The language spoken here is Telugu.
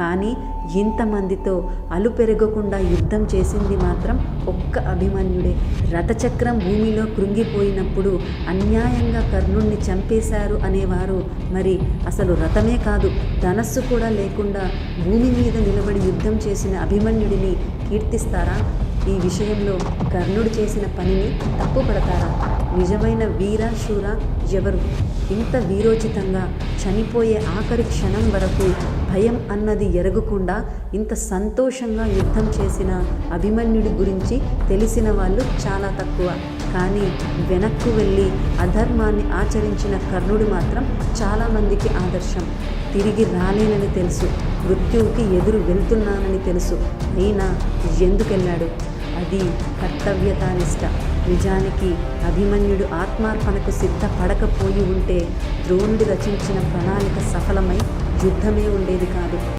కానీ ఇంతమందితో అలు పెరగకుండా యుద్ధం చేసింది మాత్రం ఒక్క అభిమన్యుడే. రథచక్రం భూమిలో కృంగిపోయినప్పుడు అన్యాయంగా కర్ణుణ్ణి చంపేశారు అనేవారు. మరి అసలు రథమే కాదు ధనస్సు కూడా లేకుండా భూమి మీద నిలబడి యుద్ధం చేసిన అభిమన్యుడిని కీర్తిస్తారా? ఈ విషయంలో కర్ణుడు చేసిన పనిని తప్పుపడతారా? నిజమైన వీర శూర ఎవరు? ఇంత వీరోచితంగా చనిపోయే ఆఖరి క్షణం వరకు భయం అన్నది ఎరగకుండా ఇంత సంతోషంగా యుద్ధం చేసిన అభిమన్యుడి గురించి తెలిసిన వాళ్ళు చాలా తక్కువ. కానీ వెనక్కు వెళ్ళి అధర్మాన్ని ఆచరించిన కర్ణుడు మాత్రం చాలామందికి ఆదర్శం. తిరిగి రాలేనని తెలుసు. మృత్యువుకి ఎదురు వెళ్తున్నానని తెలుసు. అయినా ఎందుకెళ్ళాడు? అది కర్తవ్యతానిష్ట. నిజానికి అభిమన్యుడు ఆత్మార్పణకు సిద్ధపడకపోయి ఉంటే ద్రోణుడు రచించిన ప్రణాళిక సఫలమై యుద్ధమే ఉండేది కాదు.